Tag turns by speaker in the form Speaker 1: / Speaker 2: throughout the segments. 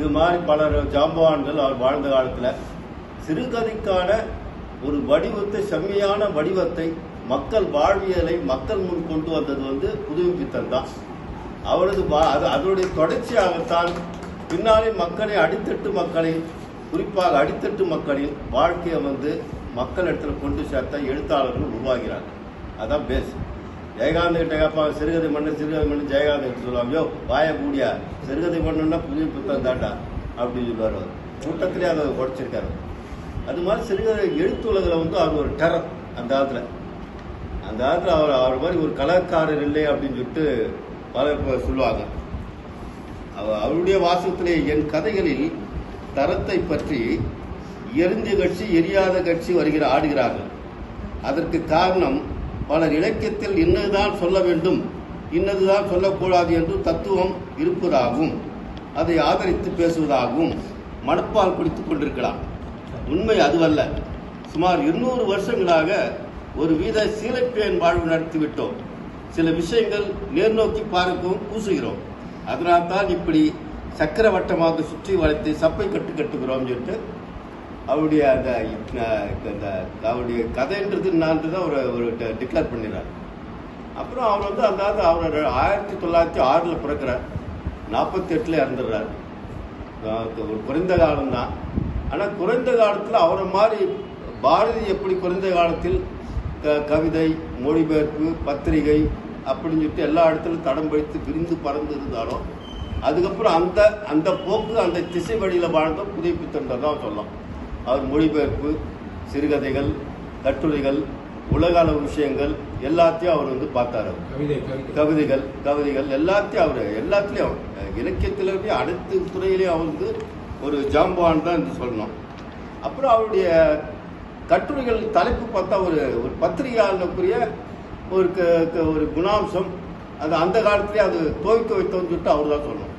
Speaker 1: இது மாதிரி பலர் ஜாம்பவான்கள் அவர் வாழ்ந்த காலத்தில் சிறுகதைக்கான ஒரு வடிவத்தை செம்மையான வடிவத்தை மக்கள் வாழ்வியலை மக்கள் முன் கொண்டு வந்தது வந்து புதுமைப்பித்தன் தான். அவரது வா- அது அதனுடைய தொடர்ச்சியாகத்தான் பின்னாலே மக்களை அடித்தட்டு மக்களை குறிப்பாக அடித்தட்டு மக்களின் வாழ்க்கையை வந்து இடத்துல கொண்டு சேர்த்த எழுத்தாளர்கள் உருவாகிறார்கள். அதான் பேஸ். ஜெயகாந்த் கிட்ட கேட்பாங்க சிறுகதை மண்ணு சிறுகதை மண்ணு ஜெயகாந்த் கிட்ட சொல்லுவாங்க. யோ வாய கூடியா சிறுகதை மண்ணுன்னா புதிய புத்தகம் தாண்டா அப்படின்னு சொல்லுவார் அவர். கூட்டத்திலே அதை குறைச்சிருக்காரு அது மாதிரி சிறுகதை எழுத்துலகில் வந்து அவர் ஒரு டெரர் அந்த காலத்தில். அந்த காலத்தில் அவர் அவர் மாதிரி ஒரு கலாக்காரர் இல்லை அப்படின்னு சொல்லிட்டு பலர் சொல்லுவாங்க. அவர் அவருடைய வாசகத்திலே என் கதைகளில் தரத்தை பற்றி எரிஞ்ச கட்சி எரியாத கட்சி வருகிற ஆடுகிறார்கள். அதற்கு காரணம் பலர் இலக்கியத்தில் இன்னதுதான் சொல்ல வேண்டும் இன்னதுதான் சொல்லக்கூடாது என்று தத்துவம் இருப்பதாகவும் அதை ஆதரித்து பேசுவதாகவும் மனப்பால் பிடித்துக் கொண்டிருக்கலாம். உண்மை அதுவல்ல. சுமார் இருநூறு வருஷங்களாக ஒரு வீத சீலைப்பேன் வாழ்வு நடத்திவிட்டோம். சில விஷயங்கள் நேர்நோக்கி பார்க்கவும் பூசுகிறோம் அதனால்தான் இப்படி சக்கரவட்டமாக சுற்றி வளைத்து சப்பை கட்டு கட்டுகிறோம் சொல்லிட்டு அவருடைய அந்த அந்த அவருடைய கதைன்றது நான் தான் ஒரு ஒரு டிக்ளேர் பண்ணிடுறார். அப்புறம் அவர் வந்து அந்த ஆள் அவர் ஆயிரத்தி தொள்ளாயிரத்தி ஆறில் பிறக்கிறார். நாற்பத்தி எட்டில் இறந்துடுறார் ஒரு குறைந்த காலம்தான் ஆனால் குறைந்த காலத்தில் அவரை மாதிரி பாரதி எப்படி குறைந்த காலத்தில் க- கவிதை மொழிபெயர்ப்பு பத்திரிகை அப்படின்னு சொல்லிட்டு எல்லா இடத்துலையும் தடம் பிடித்து விரிந்து பறந்து இருந்தாலும் அதுக்கப்புறம் அந்த அந்த போக்கு அந்த திசை வழியில் வாழ்ந்த புதுப்பித்தன்ற தான் சொல்லலாம். அவர் மொழிபெயர்ப்பு சிறுகதைகள் கட்டுரைகள் உலக அளவு விஷயங்கள் எல்லாத்தையும் அவர் வந்து பார்த்தார் அவர்.
Speaker 2: கவிதை கவிதை.
Speaker 1: கவிதைகள் கவிதைகள் எல்லாத்தையும் அவர் எல்லாத்துலேயும் அவர். இலக்கியத்திலேயே அனைத்து துறையிலையும் அவர் வந்து ஒரு ஜாம்பவான் தான் என்று சொல்லணும். அப்புறம் அவருடைய கட்டுரைகள் தலைப்பு பார்த்தா ஒரு ஒரு பத்திரிகையாளனுக்குரிய ஒரு ஒரு குணாம்சம். அது அந்த காலத்திலே அது துவைக்க வைத்தோம்னு சொல்லிட்டு அவர் தான் சொல்லணும்.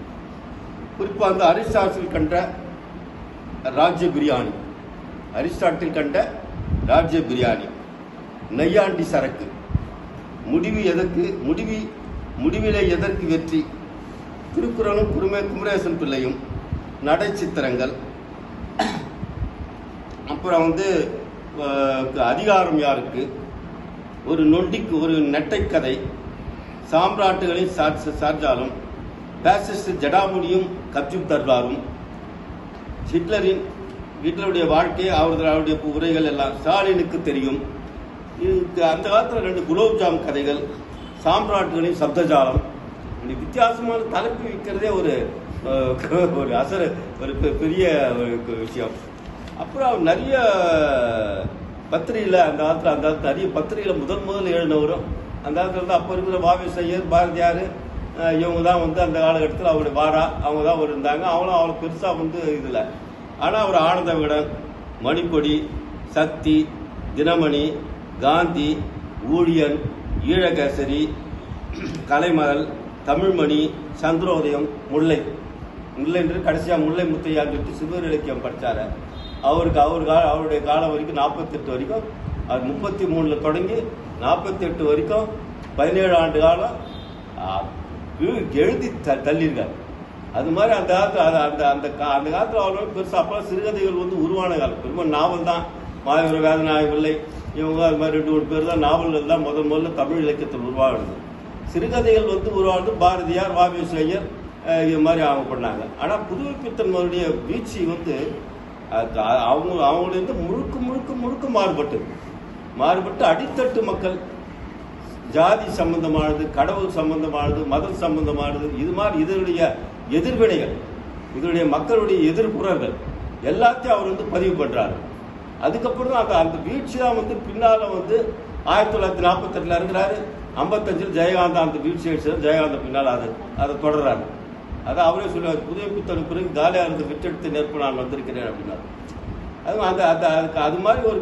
Speaker 1: குறிப்பாக அந்த அரிஸ்டாட்டில் கண்ட ராஜ்ய பிரியாணி. அரிஸ்டாட்டில் கண்ட ராஜ்ய பிரியாணி நையாண்டி சரக்கு. முடிவு எதற்கு முடிவி முடிவிலே எதற்கு வெற்றி? திருக்குறளும் குருமே குமரேசன் பிள்ளையும் நடை சித்திரங்கள். அப்புறம் வந்து அதிகாரம் யாருக்கு? ஒரு நொண்டிக்கு ஒரு நெட்டைக்கதை சாம்ராட்டுகளின் சார் சார்ஜாலும் பேசிஸ்ட் ஜடாமுடியும் கப்ஜுப் தர்பாரும். ஹிட்லரின் ஹிட்லருடைய வாழ்க்கை அவரது அவருடைய உரைகள் எல்லாம் ஸ்டாலினுக்கு தெரியும். இதுக்கு அந்த காலத்தில் ரெண்டு குலோப்ஜாம் கதைகள் சாம்ராட்டுகளின் சப்தஜாலம். இப்படி வித்தியாசமான தலைப்பு விற்கிறதே ஒரு ஒரு அசர ஒரு பெ- பெரிய ஒரு விஷயம். அப்புறம் நிறைய பத்திரிகையில் அந்த காலத்தில் அந்த காலத்தில் நிறைய பத்திரிகையில் முதல் முதல் எழுந்தவரும். அந்த காலத்தில் வந்து அப்போ இருக்கிற வாவி சையர் பாரதியார் இவங்க தான் வந்து அந்த காலகட்டத்தில் அவருடைய வாரா அவங்க தான் ஒரு இருந்தாங்க. அவங்களும் அவ்வளோ பெருசாக வந்து இதில் ஆனால் அவர் ஆனந்த விகடன் மணிப்பொடி சக்தி தினமணி காந்தி ஊழியன் ஈழகேசரி கலைமகள் தமிழ்மணி சந்திரோதயம் முல்லை. முல்லைன்றது கடைசியாக முல்லை முத்தையான்னு சொல்லிட்டு சிறுவர் இலக்கியம் படித்தார் அவருக்கு அவர் கால அவருடைய காலம் வரைக்கும் நாற்பத்தெட்டு வரைக்கும் அவர் முப்பத்தி மூணில் தொடங்கி நாற்பத்தெட்டு வரைக்கும் பதினேழு ஆண்டு காலம் எழுதி த தள்ளியிருக்கார். அது மாதிரி அந்த காலத்தில் அது அந்த அந்த கா- அந்த காலத்தில் அவ்வளோ பெருசாக அப்போலாம் சிறுகதைகள் வந்து உருவான காலம். பெருமை நாவல் தான். மாவீர வேதநாயகவில்லை இவங்க அது மாதிரி ரெண்டு மூணு பேர் தான் நாவல்கள் தான் முதல் முதல்ல தமிழ் இலக்கியத்தில் உருவாகுது சிறுகதைகள் வந்து உருவானது பாரதியார் வாவேஸ்வரர் இது மாதிரி அவங்க பண்ணாங்க ஆனால் புதுமைப்பித்தன்மருடைய வீழ்ச்சி வந்து அவங்க அவங்களிருந்து முழுக்க முழுக்க முழுக்க மாறுபட்டது. மாறுபட்டு அடித்தட்டு மக்கள் ஜாதி சம்பந்தமானது கடவுள் சம்பந்தமானது மதம் சம்பந்தமானது இது மாதிரி இதனுடைய எதிர்வினைகள் இதனுடைய மக்களுடைய எதிர்புறங்கள் எல்லாத்தையும் அவர் வந்து பதிவு பண்றாரு. அதுக்கப்புறம் தான் அந்த அந்த வீழ்ச்சி தான் வந்து பின்னால வந்து ஆயிரத்தி தொள்ளாயிரத்தி நாற்பத்தெட்டில் இருக்கிறாரு ஐம்பத்தஞ்சில் ஜெயகாந்தா அந்த வீழ்ச்சி அடிச்சது ஜெயகாந்த பின்னால் அது அதை தொடர்றாரு. அதை அவரே சொல்லுவார் புதிய புத்தகம் பிறகு காலியாக இருந்து விட்டெடுத்து நெருப்பு நான் வந்திருக்கிறேன் அப்படின்னாரு. அது அந்த அந்த அதுக்கு அது மாதிரி ஒரு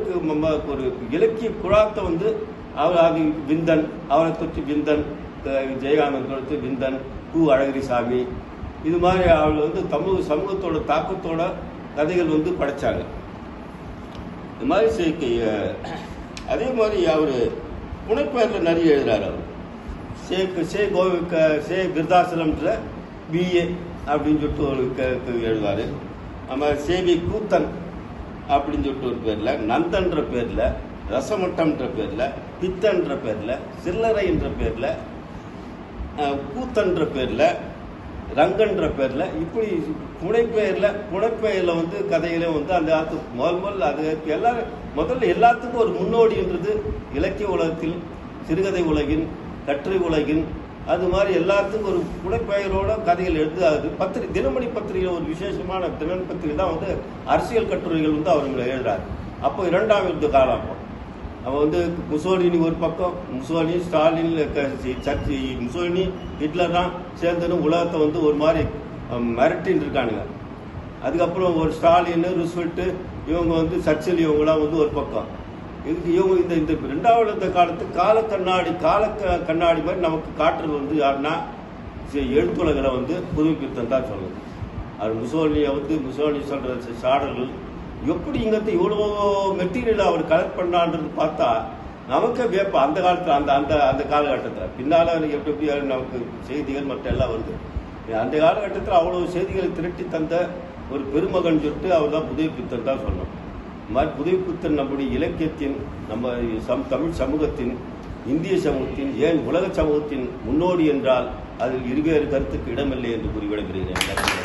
Speaker 1: ஒரு இலக்கிய குழாத்தை வந்து அவர் அது விந்தன் அவரை தொட்டு விந்தன் ஜெயகாந்தன் தொடுத்து விந்தன் கு. அழகிரிசாமி இது மாதிரி அவர் வந்து தமிழ் சமூகத்தோட தாக்கத்தோட கதைகள் வந்து படைச்சாங்க. இது மாதிரி சே- அதே மாதிரி அவர் புனைப்பெயரில் நிறைய எழுதுறாரு அவர். சே சே கோவிக்க சே கிருதாசலம்ன்ற பிஏ அப்படின்னு சொல்லிட்டு ஒரு க- க- எழுதுவார். நம்ம சேவி கூத்தன் அப்படின்னு சொல்லிட்டு ஒரு பேரில் நந்தன்ற பேரில் ரசமட்டம்ன்ற பேரில் பித்தன்ற பேரில் சில்லறைன்ற பேரில் கூத்தன்ற பேரில் ரங்கன்ற பேரில் இப்படி புனைப்பெயரில் புனைப்பெயரில் வந்து கதையிலே வந்து அந்த காலத்து முதல் முதல் அது எல்லாரும் முதல்ல எல்லாத்துக்கும் ஒரு முன்னோடின்றது இலக்கிய உலகத்தில் சிறுகதை உலகின் கட்டுரை உலகின் அது மாதிரி எல்லாத்துக்கும் ஒரு புனைப்பெயரோட கதைகள் எழுதாது பத்திரி தினமணி பத்திரிகையில் ஒரு விசேஷமான தினமணி பத்திரிகை தான் வந்து அரசியல் கட்டுரைகள் வந்து அவர் எழுதுறாரு. அப்போ இரண்டாம் யுத்த காலம் அப்போ. அவன் வந்து முசோலினி ஒரு பக்கம் Mussolini Stalin Churchill Mussolini Hitler தான் சேர்ந்துன்னு உலகத்தை வந்து ஒரு மாதிரி மிரட்டின்னு இருக்கானுங்க. அதுக்கப்புறம் ஒரு ஸ்டாலின் ருஸ்வெல்ட்டு இவங்க வந்து சர்ச்சில் இவங்களாம் வந்து ஒரு பக்கம். இதுக்கு இவங்க இந்த இந்த ரெண்டாவது இந்த காலத்து கால கண்ணாடி கால க- கண்ணாடி மாதிரி நமக்கு காட்டுறது வந்து யாருன்னா சி- எழுத்துலகளை வந்து புதுப்பித்தன் தான் சொல்லுது அது முசோலினியை வந்து முசோலினி சொல்கிற சாடல்கள் எப்படி இங்கிறது இவ்வளோ மெட்டீரியல் அவர் கலெக்ட் பண்ணான்றது பார்த்தா நமக்கே வேப்ப அந்த காலத்தில் அந்த அந்த அந்த காலகட்டத்தில். பின்னால் எப்படி எப்படி நமக்கு செய்திகள் மற்ற எல்லாம் வருது. அந்த காலகட்டத்தில் அவ்வளோ செய்திகளை திரட்டி தந்த ஒரு பெருமகன் சொல்லிட்டு அவர் தான் புதுப்பித்தன் தான் சொல்லணும். இந்த மாதிரி புதுப்பித்தன் நம்முடைய இலக்கியத்தின் நம்ம சம் தமிழ் சமூகத்தின் இந்திய சமூகத்தின் ஏன் உலக சமூகத்தின் முன்னோடி என்றால் அதில் இருவேறு கருத்துக்கு இடமில்லை என்று கூறி விடைபெறுகிறேன்.